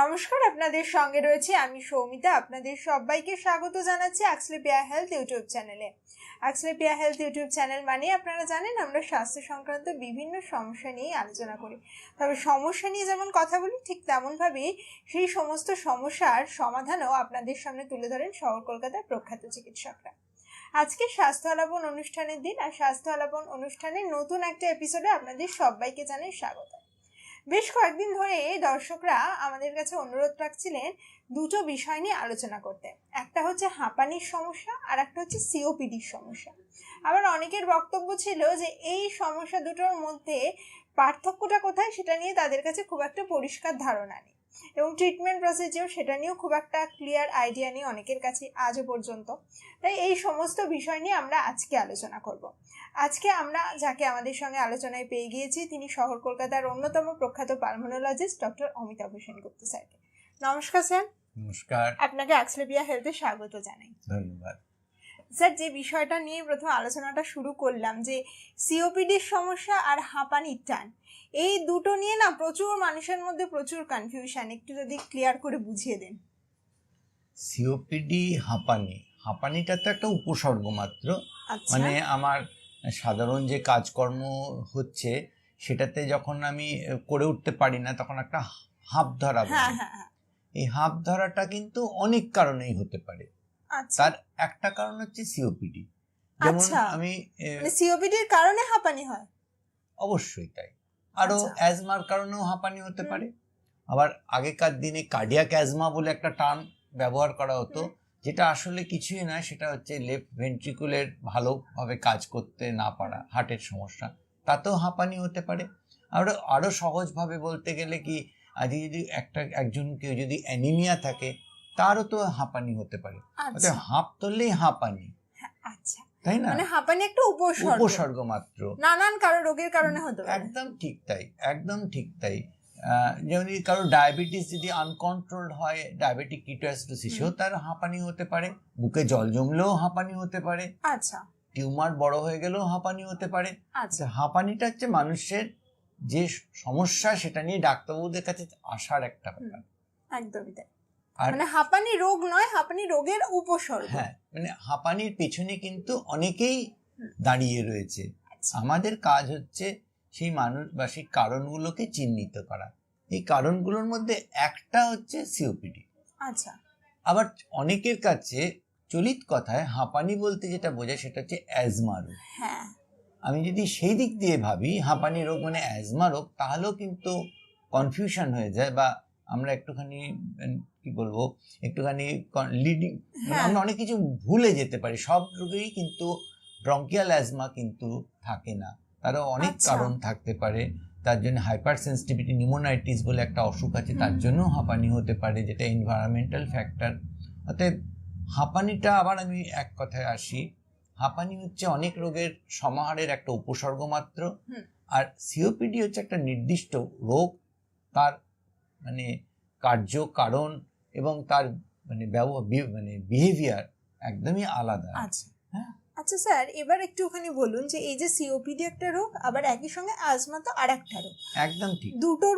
নমস্কার, আপনাদের সঙ্গে রয়েছে আমি সৌমিতা। আপনাদের সবাইকে স্বাগত জানাচ্ছি অ্যাক্সলেপিয়া হেলথ ইউটিউব চ্যানেলে। অ্যাক্সলেপিয়া হেলথ ইউটিউব চ্যানেল মানে আপনারা জানেন, আমরা স্বাস্থ্য সংক্রান্ত বিভিন্ন সমস্যা নিয়ে আলোচনা করি। তবে সমস্যা নিয়ে যেমন কথা বলি, ঠিক তেমনভাবেই সেই সমস্ত সমস্যার সমাধানও আপনাদের সামনে তুলে ধরেন শহর কলকাতার প্রখ্যাত চিকিৎসকরা। আজকে স্বাস্থ্য আলাপন অনুষ্ঠানের দিন, আর স্বাস্থ্য আলাপন অনুষ্ঠানের নতুন একটা এপিসোডে আপনাদের সবাইকে জানাই স্বাগত। বেশ কয়েকদিন ধরে দর্শকরা আমাদের কাছে অনুরোধ রাখছিলেন দুটো বিষয় নিয়ে আলোচনা করতে। একটা হচ্ছে হাঁপানির সমস্যা, আর একটা হচ্ছে সিওপিডির সমস্যা। আবার অনেকের বক্তব্য ছিল যে, এই সমস্যা দুটোর মধ্যে পার্থক্যটা কোথায় সেটা নিয়ে তাদের কাছে খুব একটা পরিষ্কার ধারণা নেই। এবং ট্রিটমেন্ট প্রসিজিওর সেটা নিয়েও খুব একটা ক্লিয়ার আইডিয়া নেই অনেকের কাছে আজও পর্যন্ত। তাই এই সমস্ত বিষয় নিয়ে আমরা আজকে আলোচনা করব। আজকে আমরা যাকে আমাদের সঙ্গে আলোচনায় পেয়ে গিয়েছি তিনি শহর কলকাতার অন্যতম প্রখ্যাত পালমোনোলজিস্ট ডক্টর অমিতাভ হোসেন গুপ্ত স্যারকে। নমস্কার স্যার। নমস্কার। আপনাকে অ্যাক্সলেপিয়া হেলথে স্বাগত জানাই। ধন্যবাদ। স্যার যে বিষয়টা নিয়ে প্রথম আলোচনাটা শুরু করলাম যে সিওপিডির সমস্যা আর হাঁপানির টান এই দুটো নিয়ে না প্রচুর মানুষের মধ্যে প্রচুর কনফিউশন একটু যদি ক্লিয়ার করে বুঝিয়ে দেন। সিওপিডি হাঁপানি হাঁপানিটা তো একটা উপসর্গ মাত্র। আচ্ছা। মানে আমার সাধারণ যে কাজকর্ম হচ্ছে সেটাতে যখন আমি করে উঠতে পারি না তখন একটা হাঁপ ধরা হ্যাঁ হ্যাঁ হ্যাঁ। এই হাঁপ ধরাটা কিন্তু অনেক কারণেই হতে পারে। তার একটা কারণ হচ্ছে সিওপিডি যেমন আচ্ছা। আমি এ, মানে সিওপিডির কারণে হাঁপানি হয়? অবশ্যই তাই। আরও আচ্ছা। অ্যাজমার কারণেও হাঁপানি হতে পারে। আবার আগেকার দিনে কার্ডিয়াক অ্যাজমা বলে একটা টার্ম ব্যবহার করা হতো যেটা আসলে কিছুই না সেটা হচ্ছে লেফট ভেন্ট্রিকুলের ভালোভাবে কাজ করতে না পারা হার্টের সমস্যা। তাতেও হাঁপানি হতে পারে। আরও আরও সহজভাবে বলতে গেলে কি আজকে যদি একটা একজন কেউ যদি অ্যানিমিয়া থাকে তারও তো হাঁপানি হতে পারে। আচ্ছা। হাঁপ তুললেই হাঁপানি। আচ্ছা। তাই না? মানে হাঁপানি একটা উপসর্গ। উপসর্গ মাত্র। নানান কারও রোগের কারণে হতে পারে। একদম ঠিক তাই একদম ঠিক তাই। যেমন কারও ডায়াবেটিস যদি আনকন্ট্রোলড হয় ডায়াবেটিক কিটোঅ্যাসিডোসিসেও তার হাঁপানি হতে পারে বুকে জল জমলেও হাঁপানি হতে পারে আচ্ছা। টিউমার বড় হয়ে গেলেও হাঁপানি হতে পারে। আচ্ছা। আচ্ছা হাঁপানিটা হচ্ছে মানুষের যে সমস্যা সেটা নিয়ে ডাক্তারবাবুদের কাছে আসার একটা ব্যাপার। একদমই তাই। মানে হাঁপানি রোগ নয় হাঁপানি রোগের উপসর্গ। হ্যাঁ মানে হাঁপানির পেছনে কিন্তু অনেকেই। দাঁড়িয়ে রয়েছে। আচ্ছা, আমাদের কাজ হচ্ছে সেই মানুষ বা সেই কারণগুলোকে চিহ্নিত করা। এই কারণগুলোর মধ্যে একটা হচ্ছে সিওপিডি আচ্ছা। আবার অনেকের কাছে চলিত কথায় হাঁপানি বলতে যেটা বোঝায় সেটা হচ্ছে অ্যাজমা রোগ। হ্যাঁ। আমি যদি সেই দিক দিয়ে ভাবি হাঁপানি রোগ মানে অ্যাজমা রোগ তাহলেও কিন্তু কনফিউশন হয়ে যায় বা আমরা একটুখানি কি বলব একটুখানি লিডিং হ্যাঁ। আমরা অনেক কিছু ভুলে যেতে পারি। সব রোগেই কিন্তু ব্রঙ্কিয়াল অ্যাজমা কিন্তু থাকে না। তারও অনেক আচ্ছা। কারণ থাকতে পারে। তার জন্য হাইপার সেন্সিটিভিটি নিউমোনাইটিস বলে একটা অসুখ আছে তার। জন্য হাঁপানি হতে পারে যেটা এনভায়রনমেন্টাল ফ্যাক্টর অতএব হাঁপানিটা আবার আমি এক কথায় আসি। হাঁপানি হচ্ছে অনেক রোগের সমাহারের একটা উপসর্গ মাত্র। আর সিওপিডি হচ্ছে একটা নির্দিষ্ট রোগ। তার মানে কার্য কারণ এবং তার মানে মানে বিহেভিয়ার একদমই আলাদা। আচ্ছা। হ্যাঁ। আচ্ছা স্যার এবার একটুখানি বলুন যে এই যে সিওপিডি একটা রোগ আবার একই সঙ্গে আজমা তো আর একটা রোগ। একদম ঠিক। দুটোর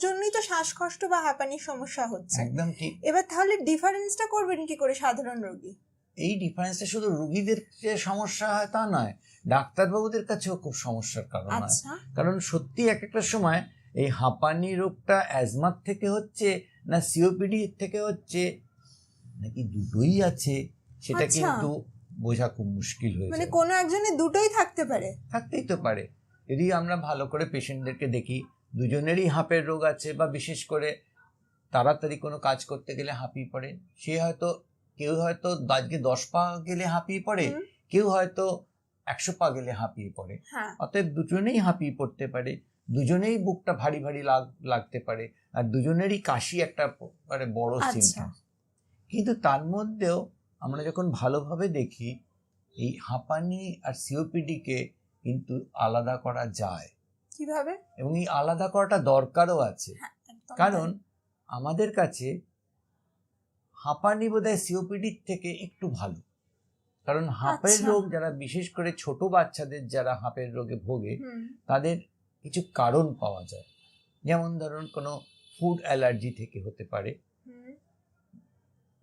জন্যই তো শ্বাসকষ্ট বা হাঁপানির সমস্যা হচ্ছে। একদম ঠিক। এবার তাহলে ডিফারেন্সটা করবেন কি করে সাধারণ রোগী? এই ডিফারেন্সটা শুধু রুগীদের যে সমস্যা হয় তা নয় ডাক্তারবাবুদের কাছেও খুব সমস্যার কারণ হয়। আচ্ছা। কারণ সত্যি এক একটা সময় এই হাঁপানি রোগটা অ্যাজমার থেকে হচ্ছে না সিওপিডি থেকে হচ্ছে নাকি দুটোই আছে? সেটা আচ্ছা। কিন্তু বোঝা খুব মুশকিল হয়ে মানে কোনো একজনের দুটোই থাকতে পারে? থাকতেই তো পারে। যদি আমরা ভালো করে পেশেন্টদেরকে দেখি দুজনেরই হাঁপের রোগ আছে বা বিশেষ করে তাড়াতাড়ি কোনো কাজ করতে গেলে হাঁপিয়ে পড়ে সে হয়তো কেউ হয়তো আজকে দশ পা গেলে হাঁপিয়ে পড়ে কেউ হয়তো একশো পা গেলে হাঁপিয়ে পড়ে। হ্যাঁ। অতএব দুজনেই হাঁপিয়ে পড়তে পারে। দুজনেই বুকটা ভারী ভারী লাগতে পারে আর দুজনেরই কাশি একটা মানে বড় আচ্ছা। সিমটম কিন্তু তার মধ্যেও আমরা যখন ভালোভাবে দেখি এই হাঁপানি আর সিওপিডিকে কিন্তু আলাদা করা যায়। কীভাবে? এবং এই আলাদা করাটা দরকারও আছে। কারণ আমাদের কাছে হাঁপানি বোধহয় সিওপিডির থেকে একটু ভালো। কারণ হাঁপের আচ্ছা। রোগ যারা বিশেষ করে ছোট বাচ্চাদের যারা হাঁপের রোগে ভোগে তাদের কিছু কারণ পাওয়া যায়। যেমন ধরুন কোনো ফুড অ্যালার্জি থেকে হতে পারে।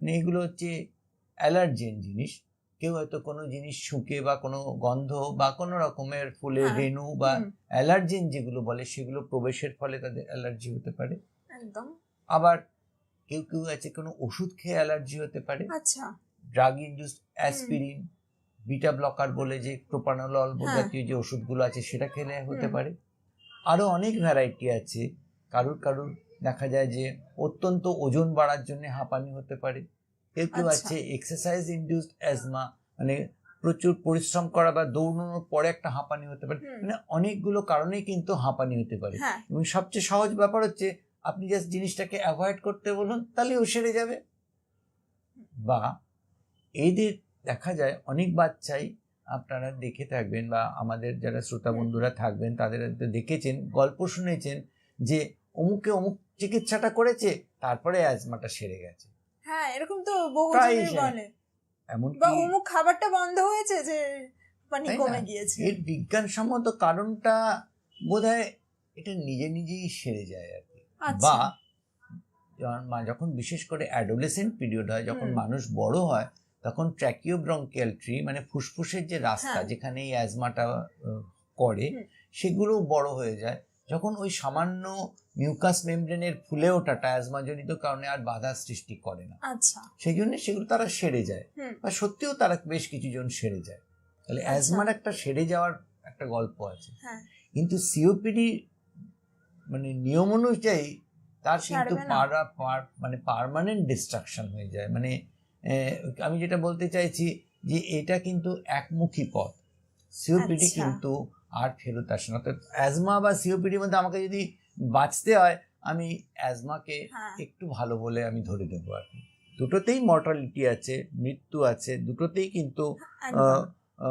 মানে এগুলো হচ্ছে অ্যালার্জেন জিনিস। কেউ হয়তো কোনো জিনিস শুকে বা কোনো গন্ধ বা কোনো রকমের ফুলের হ্যাঁ, রেণু বা অ্যালার্জেন যেগুলো বলে সেগুলো প্রবেশের ফলে তাদের অ্যালার্জি হতে পারে। একদম। আবার কেউ কেউ আছে কোনো ওষুধ খেয়ে অ্যালার্জি হতে পারে। আচ্ছা। Drug induce aspirin beta blocker বলে যে প্রোপানোলল হ্যাঁ। জাতীয় যে ওষুধগুলো আছে সেটা খেলে হতে পারে। আরও অনেক ভ্যারাইটি আছে। কারুর কারুর দেখা যায় যে অত্যন্ত ওজন বাড়ার জন্য হাঁপানি হতে পারে। কেউ কেউ আচ্ছা। আছে এক্সারসাইজ ইনডিউসড অ্যাজমা মানে প্রচুর পরিশ্রম করা বা দৌড়ানোর পরে একটা হাঁপানি হতে পারে। মানে অনেকগুলো কারণেই কিন্তু হাঁপানি হতে পারে। হ্যাঁ। এবং সবচেয়ে সহজ ব্যাপার হচ্ছে আপনি জাস্ট জিনিসটাকে অ্যাভয়েড করতে বলুন তাহলেও সেরে যাবে। বা এদের দেখা যায় অনেক বাচ্চাই আপনারা দেখে থাকবেন বা আমাদের যারা শ্রোতা বন্ধুরা থাকবেন তাদের দেখেছেন গল্প শুনেছেন যে অমুকে অমুক চিকিৎসাটা করেছে তারপরে অ্যাজমাটা সেরে গেছে। হ্যাঁ এরকম তো বহু বলে। এমনকি বা অমুক খাবারটা বন্ধ হয়েছে যে পানি কমে গিয়েছে। এর বিজ্ঞানসম্মত কারণটা বোধহয় এটা নিজে নিজেই সেরে যায় আর কি। আচ্ছা। বা যখন বিশেষ করে অ্যাডোলেসেন্ট পিরিয়ড হয় যখন মানুষ বড় হয় তখন ট্র্যাকিওব্রঙ্কিয়াল ট্রি মানে ফুসফুসের যে রাস্তা হ্যাঁ। যেখানে এই অ্যাজমাটা করে সেগুলো বড় হয়ে যায়। যখন ওই সামান্য মিউকাস মেমব্রেনের ফুলে ওঠাটা অ্যাজমাজনিত কারণে আর বাধা সৃষ্টি করে না। আচ্ছা। সেই জন্য সেগুলো তারা সেরে যায়। বা সত্যিও তারা বেশ কিছু জন সেরে যায়। তাহলে আচ্ছা। অ্যাজমার একটা সেরে যাওয়ার একটা গল্প আছে। হ্যাঁ। কিন্তু সিওপিডি মানে নিয়ম অনুযায়ী তার কিন্তু পারা মানে পার্মানেন্ট ডিস্ট্রাকশন হয়ে যায়। মানে আমি যেটা বলতে চাইছি যে এটা কিন্তু একমুখী পথ। সিওপিডি আচ্ছা। কিন্তু আর ফেরত আসে না। অর্থাৎ অ্যাজমা বা সিওপিডির মধ্যে আমাকে যদি বাঁচতে হয় আমি অ্যাজমাকে হ্যাঁ। একটু ভালো বলে আমি ধরে দেবো আর কি। দুটোতেই মর্টালিটি আছে মৃত্যু আছে দুটোতেই কিন্তু আহ,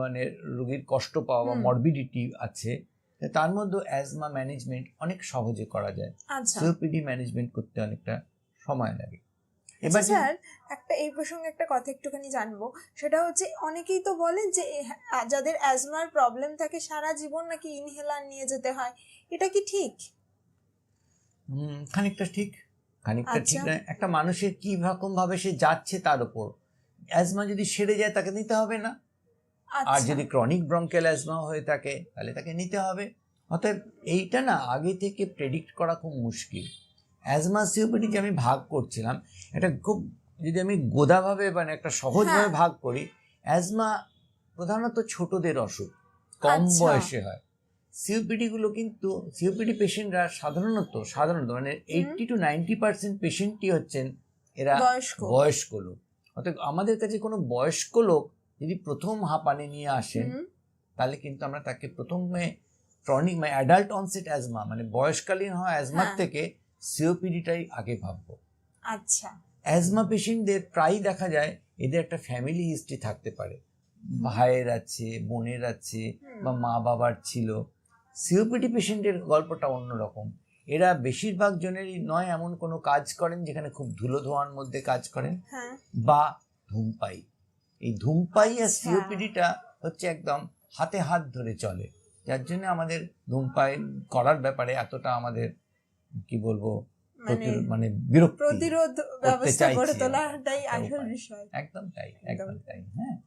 মানে রোগীর কষ্ট পাওয়া বা। মরবিডিটি আছে। তার মধ্যে অ্যাজমা ম্যানেজমেন্ট অনেক সহজে করা যায়। আচ্ছা। সিওপিডি ম্যানেজমেন্ট করতে অনেকটা সময় লাগে। এবার স্যার। একটা এই প্রসঙ্গে একটা কথা একটুখানি জানব। সেটা হচ্ছে অনেকেই তো বলেন যে যাদের অ্যাজমার প্রবলেম থাকে সারা জীবন নাকি ইনহেলার নিয়ে যেতে হয়। এটা কি ঠিক? হুম, খানিকটা ঠিক। খানিকটা ঠিক আচ্ছা। নয়। একটা মানুষের কি রকম ভাবে সে যাচ্ছে তার উপর। অ্যাজমা যদি সেরে যায় তাকে নিতে হবে না। আর আচ্ছা। যদি ক্রনিক ব্রঙ্কেল অ্যাজমা হয়ে থাকে তাহলে তাকে নিতে হবে। অতএব এইটা না আগে থেকে প্রেডিক্ট করা খুব মুশকিল। অ্যাজমা সিওপিডি যে আমি ভাগ করছিলাম এটা খুব যদি আমি গোদাভাবে মানে একটা সহজভাবে হ্যাঁ। ভাগ করি অ্যাজমা প্রধানত ছোটদের অসুখ কম আচ্ছা। বয়সে হয় সিওপিডি গুলো কিন্তু সিওপিডি পেশেন্টরা সাধারণত সাধারণত মানে এইটটি টু নাইনটি পার্সেন্ট পেশেন্টই হচ্ছেন এরা বয়স্ক লোক অর্থাৎ আমাদের কাছে কোনো বয়স্ক লোক যদি প্রথম হাঁপানি নিয়ে আসেন তাহলে কিন্তু আমরা তাকে প্রথমে ক্রনিক মানে অ্যাডাল্ট অনসেট অ্যাজমা মানে বয়সকালীন হওয়া অ্যাজমার। থেকে সিওপিডিটাই আগে ভাববো। আচ্ছা। অ্যাজমা পেশেন্টদের প্রায়ই দেখা যায় এদের একটা ফ্যামিলি হিস্ট্রি থাকতে পারে। ভাইয়ের আছে বোনের আছে বা মা বাবার ছিল। সিওপিডি পেশেন্টের গল্পটা অন্যরকম। এরা বেশিরভাগ জনেরই নয় এমন কোনো কাজ করেন যেখানে খুব ধুলো ধোঁয়ার মধ্যে কাজ করেন। হ্যাঁ। বা ধূমপাই এই ধূমপাই আর আচ্ছা। সিওপিডিটা হচ্ছে একদম হাতে হাত ধরে চলে। যার জন্য আমাদের ধূমপাই করার ব্যাপারে এতটা আমাদের কি বলব মানে প্রতিরোধ মানে বিরক্তি প্রতিরোধ ব্যবস্থা গড়ে তোলাটাই আসল বিষয়। একদম তাই একদম। তাই হ্যাঁ।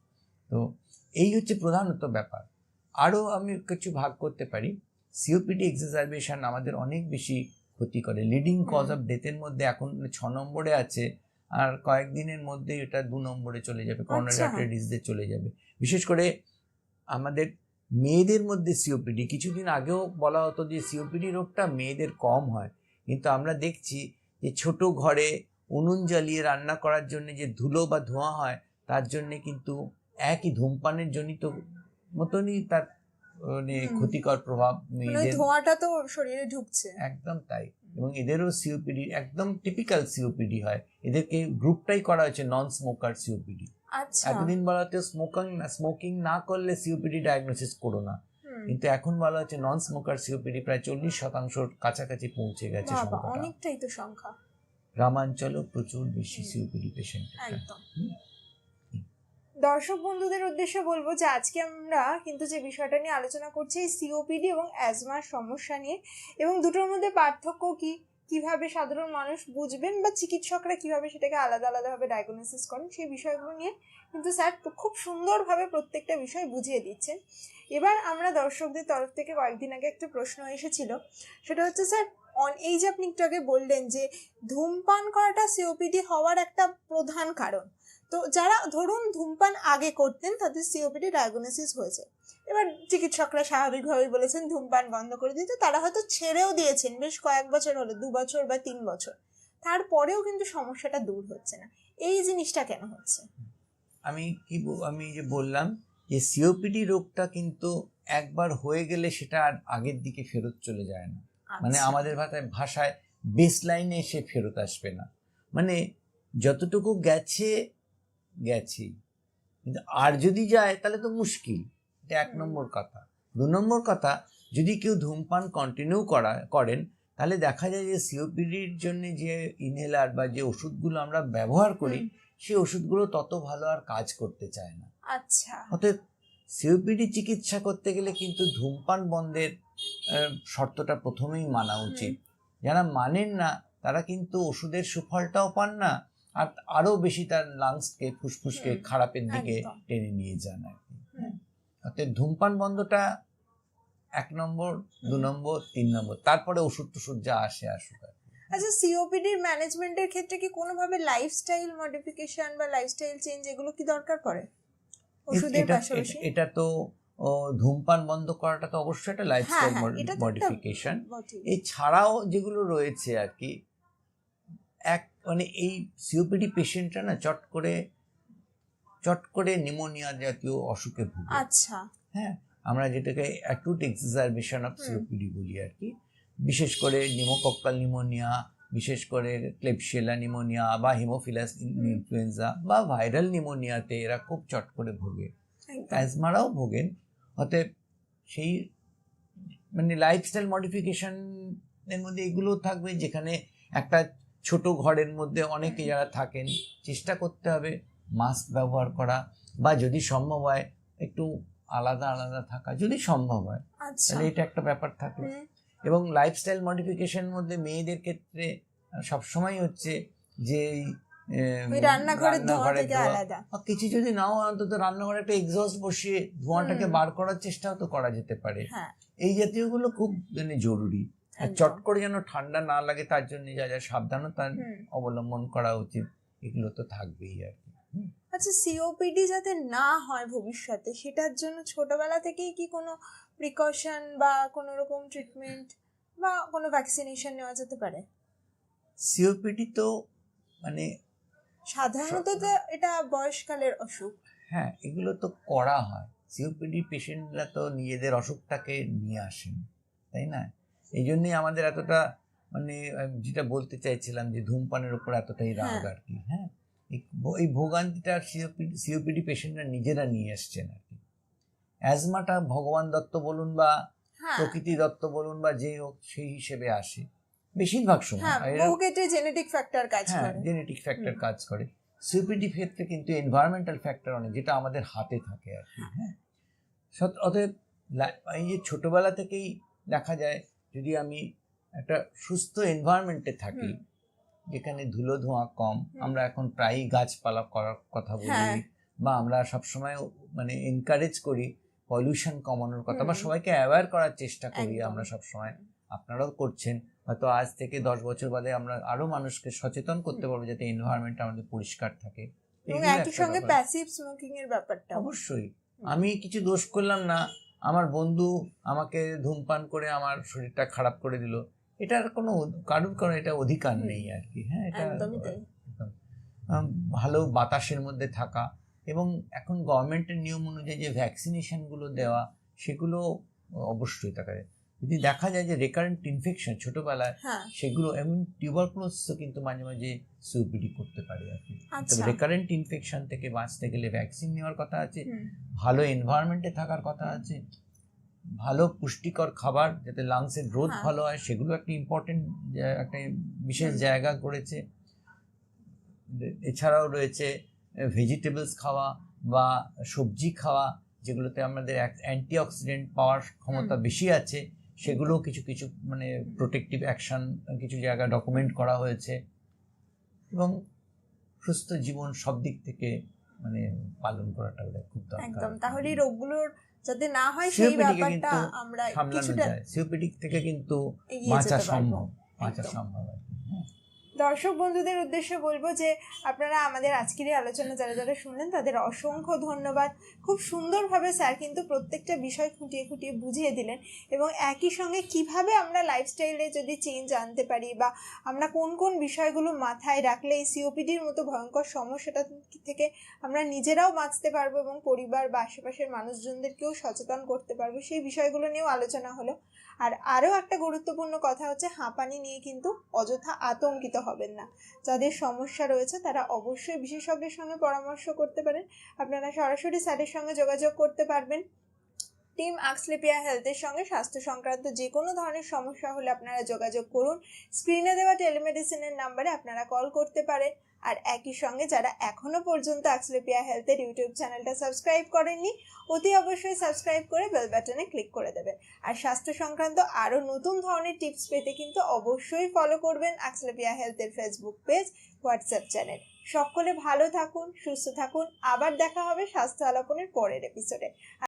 তো এই হচ্ছে প্রধানত ব্যাপার। আরও আমি কিছু ভাগ করতে পারি। সিওপিডি এক্সারবেশন আমাদের অনেক বেশি ক্ষতি করে। লিডিং কজ অফ ডেথের মধ্যে এখন ছ নম্বরে আছে আর কয়েকদিনের মধ্যেই এটা দু নম্বরে চলে যাবে। করোনারি আচ্ছা। চলে যাবে। বিশেষ করে আমাদের মেয়েদের মধ্যে সিওপিডি কিছুদিন আগেও বলা হতো যে সিওপিডি রোগটা মেয়েদের কম হয়। কিন্তু আমরা দেখছি যে ছোট ঘরে উনুন জ্বালিয়ে রান্না করার জন্য যে ধুলো বা ধোঁয়া হয় তার জন্যে কিন্তু একই ধূমপানের জনিত মতনই তার মানে ক্ষতিকর প্রভাব মানে ধোঁয়াটা তো শরীরে ঢুকছে। একদম তাই। এবং এদেরও সিওপিডি একদম টিপিক্যাল সিওপিডি হয়। এদেরকে গ্রুপটাই করা হয়েছে নন স্মোকার সিওপিডি এতদিন বলা হতো স্মোকিং স্মোকিং না করলে সিওপিডি ডায়াগনোসিস করো না। কিন্তু এখন বলা হচ্ছে নন স্মোকার সিওপিডি প্রায় চল্লিশ শতাংশর কাছাকাছি পৌঁছে গেছে অনেকটাই তো সংখ্যা। গ্রামাঞ্চলেও প্রচুর বেশি। সিওপিডি পেশেন্ট একদম। দর্শক বন্ধুদের উদ্দেশ্যে বলব যে আজকে আমরা কিন্তু যে বিষয়টা নিয়ে আলোচনা করছি সিওপিডি এবং অ্যাজমার সমস্যা নিয়ে। এবং দুটোর মধ্যে পার্থক্য কি? কীভাবে সাধারণ মানুষ বুঝবেন বা চিকিৎসকরা কীভাবে সেটাকে আলাদা আলাদাভাবে ডায়াগনোসিস করেন, সেই বিষয়গুলো নিয়ে কিন্তু স্যার খুব সুন্দরভাবে প্রত্যেকটা বিষয় বুঝিয়ে দিচ্ছেন। এবার আমরা দর্শকদের তরফ থেকে কয়েকদিন আগে একটা প্রশ্ন এসেছিল, সেটা হচ্ছে স্যার অন এই যে আপনি একটু আগে বললেন যে ধূমপান করাটা সিওপিডি হওয়ার একটা প্রধান কারণ তো যারা ধরুন ধূমপান আগে করতেন তাদের সিওপিডি ডায়াগনোসিস হয়েছে। এবার চিকিৎসকরা স্বাভাবিকভাবেই বলেছেন ধূমপান বন্ধ করে দিতে। তারা হয়তো ছেড়েও দিয়েছেন বেশ কয়েক বছর হলো দু বছর বা তিন বছর। তারপরেও কিন্তু সমস্যাটা দূর হচ্ছে না। এই জিনিসটা কেন হচ্ছে? আমি কি আমি যে বললাম যে সিওপিডি রোগটা কিন্তু একবার হয়ে গেলে সেটা আর আগের দিকে ফেরত চলে যায় না। মানে আচ্ছা। আমাদের ভাষায় ভাষায় বেস লাইনে এসে ফেরত আসবে না। মানে যতটুকু গেছে গেছেই কিন্তু আর যদি যায় তাহলে তো মুশকিল। এটা এক নম্বর কথা। দু নম্বর কথা যদি কেউ ধূমপান কন্টিনিউ করা করেন তাহলে দেখা যায় যে সিওপিডির জন্য যে ইনহেলার বা যে ওষুধগুলো আমরা ব্যবহার করি সেই ওষুধগুলো তত ভালো আর কাজ করতে চায় না। আচ্ছা। অতএব সিওপিডি চিকিৎসা করতে গেলে কিন্তু ধূমপান বন্ধের শর্তটা প্রথমেই মানা উচিত। যারা মানেন না তারা কিন্তু ওষুধের সুফলটাও পান না আর আরও বেশি তার লাংসকে ফুসফুসকে খারাপের দিকে টেনে নিয়ে যান আর কি। ধূমপান বন্ধটা এক নম্বর দু নম্বর তিন নম্বর তারপরে ওষুধ টষুধ যা আসে আসুক আর। আচ্ছা সিওপিডির ম্যানেজমেন্টের ক্ষেত্রে কি কোনোভাবে লাইফস্টাইল মডিফিকেশন বা লাইফস্টাইল চেঞ্জ এগুলো কি দরকার পড়ে? ওষুধের এটা- পাশাপাশি? এটা- তো ধূমপান বন্ধ করাটা তো অবশ্যই একটা লাইফস্টাইল হ্যাঁ, একটা- মডিফিকেশন। এছাড়াও যেগুলো রয়েছে আর কি এক মানে এই সিওপিডি পেশেন্টরা না চট করে চট করে নিমোনিয়া জাতীয় অসুখে ভুগে আচ্ছা। হ্যাঁ আমরা যেটাকে অ্যাকুট এক্সারবেশন অফ সিওপিডি বলি আর কি। বিশেষ করে নিমোকক্কাল নিমোনিয়া বিশেষ করে ক্লেপশিয়েলা নিমোনিয়া বা হিমোফিলাস ইনফ্লুয়েঞ্জা বা ভাইরাল নিমোনিয়াতে এরা খুব চট করে ভোগে। অ্যাজমারাও ভোগেন অতএব সেই মানে লাইফস্টাইল মডিফিকেশনের মধ্যে এগুলো থাকবে যেখানে একটা ছোট ঘরের মধ্যে অনেকে যারা থাকেন চেষ্টা করতে হবে মাস্ক ব্যবহার করা বা যদি সম্ভব হয় একটু আলাদা আলাদা থাকা যদি সম্ভব হয় আচ্ছা। তাহলে এটা একটা ব্যাপার থাকল এবং লাইফস্টাইল মডিফিকেশন মধ্যে মেয়েদের ক্ষেত্রে সবসময় হচ্ছে যে থেকে কিছু যদি নাও হয়, অন্তত রান্নাঘরে একটা এক্সস্ট বসিয়ে ধোঁয়াটাকে বার করার চেষ্টাও তো করা যেতে পারে। হ্যাঁ। এই জাতীয়গুলো খুব মানে জরুরি। চট করে যেন ঠান্ডা না লাগে তার জন্য যা যা সাবধানতা অবলম্বন করা উচিত। এগুলো তো থাকবেই আর কি। আচ্ছা সিওপিডি যাতে না হয় ভবিষ্যতে সেটার জন্য ছোটবেলা থেকেই কি কোনো প্রিকশন বা কোনো রকম ট্রিটমেন্ট বা কোনো ভ্যাকসিনেশন নেওয়া যেতে পারে? সিওপিডি তো মানে সাধারণত তো এটা বয়সকালের অসুখ। হ্যাঁ এগুলো তো করা হয়। সিওপিডি পেশেন্টরা তো নিজেদের অসুখটাকে নিয়ে আসেন তাই না? এই জন্যই আমাদের এতটা মানে যেটা বলতে চাইছিলাম যে ধূমপানের উপর এতটাই রাগ হ্যাঁ। আর কি হ্যাঁ? এই- ভোগান্তিটা সিওপিডি সিওপিডি পেশেন্টরা নিজেরা নিয়ে এসছেন আর কি। অ্যাজমাটা ভগবান দত্ত বলুন বা হ্যাঁ। প্রকৃতি দত্ত বলুন বা যে হোক সেই হিসেবে আসে। বেশিরভাগ সময় বহু ক্ষেত্রে জেনেটিক ফ্যাক্টর কাজ হ্যাঁ করে। জেনেটিক ফ্যাক্টর কাজ করে। সিওপিডি ক্ষেত্রে কিন্তু এনভায়রনমেন্টাল ফ্যাক্টর অনেক যেটা আমাদের হাতে থাকে আর কি হ্যাঁ? অতএব এই যে ছোটবেলা থেকেই দেখা যায় যদি আমি একটা সুস্থ এনভায়রনমেন্টে থাকি যেখানে ধুলো ধোঁয়া কম আমরা এখন প্রায়ই গাছপালা করার কথা বলি হ্যাঁ। বা আমরা সবসময় মানে এনকারেজ করি পলিউশন কমানোর কথা বা সবাইকে অ্যাওয়্যার করার চেষ্টা করি। আমরা সবসময়। আপনারাও করছেন। হয়তো আজ থেকে দশ বছর বাদে আমরা আরও মানুষকে সচেতন করতে পারব যাতে এনভায়রনমেন্ট আমাদের পরিষ্কার থাকে। একই সঙ্গে প্যাসিভ স্মোকিং এর ব্যাপারটা অবশ্যই। আমি কিছু দোষ করলাম না। আমার বন্ধু আমাকে ধূমপান করে আমার শরীরটা খারাপ করে দিল। এটার কোনো কারুর কারণ এটা অধিকার নেই আর কি হ্যাঁ এটা। ভালো বাতাসের মধ্যে থাকা এবং এখন গভর্নমেন্টের নিয়ম অনুযায়ী যে ভ্যাকসিনেশনগুলো দেওয়া সেগুলো অবশ্যই থাকা যায় যদি দেখা যায় যে রেকারেন্ট ইনফেকশন ছোটবেলায় হ্যাঁ। সেগুলো এমন টিউবারক্লোসিসও কিন্তু মাঝে মাঝে সিওপিডি করতে পারে আর কি। তবে আচ্ছা রেকারেন্ট ইনফেকশন থেকে বাঁচতে গেলে ভ্যাকসিন নেওয়ার কথা আছে ভালো এনভায়রনমেন্টে থাকার কথা আছে ভালো পুষ্টিকর খাবার যাতে লাংসের গ্রোথ হ্যাঁ। ভালো হয় সেগুলো একটা ইম্পর্টেন্ট একটা বিশেষ জায়গা করেছে। এছাড়াও রয়েছে ভেজিটেবলস খাওয়া বা সবজি খাওয়া যেগুলোতে আমাদের অ্যান্টি অক্সিডেন্ট পাওয়ার ক্ষমতা বেশি আছে। সেগুলো কিছু কিছু মানে প্রোটেক্টিভ অ্যাকশন কিছু জায়গা ডকুমেন্ট করা হয়েছে এবং সুস্থ জীবন সব দিক থেকে মানে পালন করাটা ওদের খুব দরকার একদম তাহলে রোগগুলোর যাতে না হয় সেই ব্যাপারটা আমরা কিছুটা সিওপিডিক থেকে কিন্তু বাঁচা সম্ভব বাঁচা সম্ভব। হ্যাঁ। দর্শক বন্ধুদের উদ্দেশ্যে বলব যে আপনারা আমাদের আজকের এই আলোচনা যারা যারা শুনলেন, তাদের অসংখ্য ধন্যবাদ। খুব সুন্দরভাবে স্যার কিন্তু প্রত্যেকটা বিষয় খুঁটিয়ে খুঁটিয়ে বুঝিয়ে দিলেন এবং একই সঙ্গে কীভাবে আমরা লাইফস্টাইলে যদি চেঞ্জ আনতে পারি বা আমরা কোন কোন বিষয়গুলো মাথায় রাখলে এই সিওপিডির মতো ভয়ঙ্কর সমস্যাটা থেকে আমরা নিজেরাও বাঁচতে পারব এবং পরিবার বা আশেপাশের মানুষজনদেরকেও সচেতন করতে পারব, সেই বিষয়গুলো নিয়েও আলোচনা হলো। আর আরও একটা গুরুত্বপূর্ণ কথা হচ্ছে, হাঁপানি নিয়ে কিন্তু অযথা আতঙ্কিত হবেন না। যাদের সমস্যা রয়েছে, তারা অবশ্যই বিশেষজ্ঞের সঙ্গে পরামর্শ করতে পারেন। আপনারা সরাসরি স্যারের সঙ্গে যোগাযোগ করতে পারবেন। টিম আক্সলেপিয়া হেলথের সঙ্গে স্বাস্থ্য সংক্রান্ত যে কোনো ধরনের সমস্যা হলে আপনারা যোগাযোগ করুন। স্ক্রিনে দেওয়া টেলিমেডিসিনের নাম্বারে আপনারা কল করতে পারেন। আর একই সঙ্গে যারা এখনও পর্যন্ত আক্সলেপিয়া হেলথের ইউটিউব চ্যানেলটা সাবস্ক্রাইব করেননি, অতি অবশ্যই সাবস্ক্রাইব করে বেল বাটনে ক্লিক করে দেবেন। আর স্বাস্থ্য সংক্রান্ত আরও নতুন ধরনের টিপস পেতে কিন্তু অবশ্যই ফলো করবেন আক্সলেপিয়া হেলথের ফেসবুক পেজ হোয়াটসঅ্যাপ চ্যানেল সকলে ভালো থাকুন, সুস্থ থাকুন। আবার দেখা হবে স্বাস্থ্য আলাপনের পরের এপিসোডে